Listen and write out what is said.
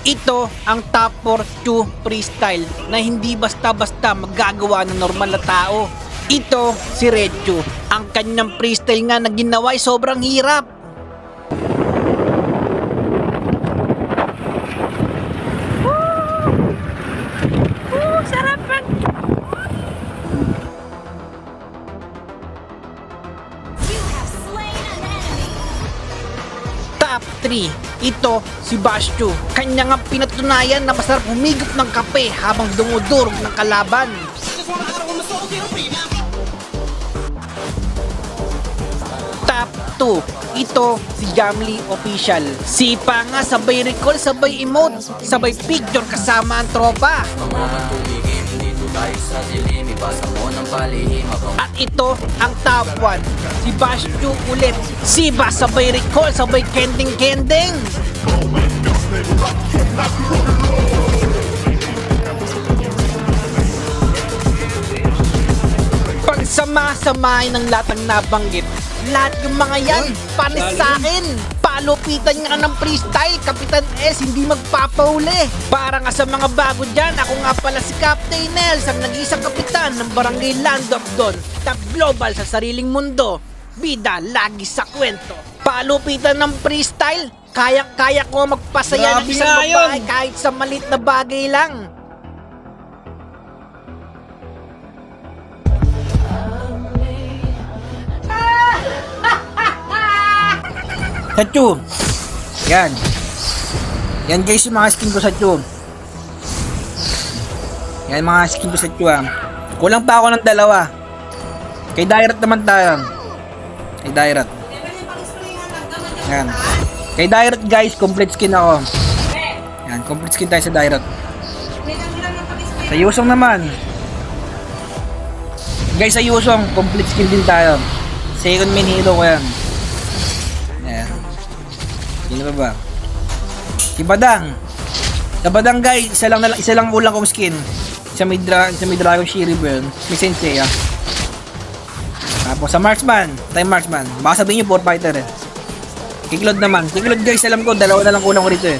Ito ang top 4 freestyle na hindi basta-basta magagawa ng normal na tao. Ito si Rechu. Ang kanyang freestyle nga na ginawa ay sobrang hirap. Top 3. Ito si Bastion. Kanya nga pinatunayan na masarap humigop ng kape habang dumudurog ng kalaban. Top 2. Ito si Jamly Official. Sipa nga sabay recall, sabay emote, sabay picture kasama ang tropa. At ito ang top 1. Si Bastion ulit. Siba sabay recall, sabay kending-kending. Pagsama-samahin ng lahat ng nabanggit, lahat yung mga yan, panis sa akin. Palupitan nga ng freestyle, Kapitan S, hindi magpapauli. Para nga sa mga bago dyan, ako nga pala si Captain Nels, ang nag-iisang kapitan ng Barangay Land of Don, top global sa sariling mundo. Bida, lagi sa kwento. Palupitan ng freestyle, kaya-kaya ko magpasaya ng isang nga yun. babae kahit sa malit na bagay lang. Sachu. Yan. Yan guys yung mga skin ko sa Chu. Yan mga skin ko sa Chu ah. Kulang pa ako ng dalawa. Kay Dairat naman tayo. Kay Dairat. Yan. Kay Dairat guys, complete skin ako. Yan, complete skin tayo sa Dairat. Sa Yusong naman. Guys, sa Yusong, complete skin din tayo. Second main hero ko yan. Sino pa ba? Si Badang. Sa isa lang, isa lang ulang kong skin. Isa may, dra isa may Dragon Shiriburn. May Sensei ah. Tapos sa Marksman, time Marksman. Baka sabihin nyo, 4 fighter eh. Kiklod naman. Kiklod guys, alam ko, dalawa na lang kulang ko rito eh.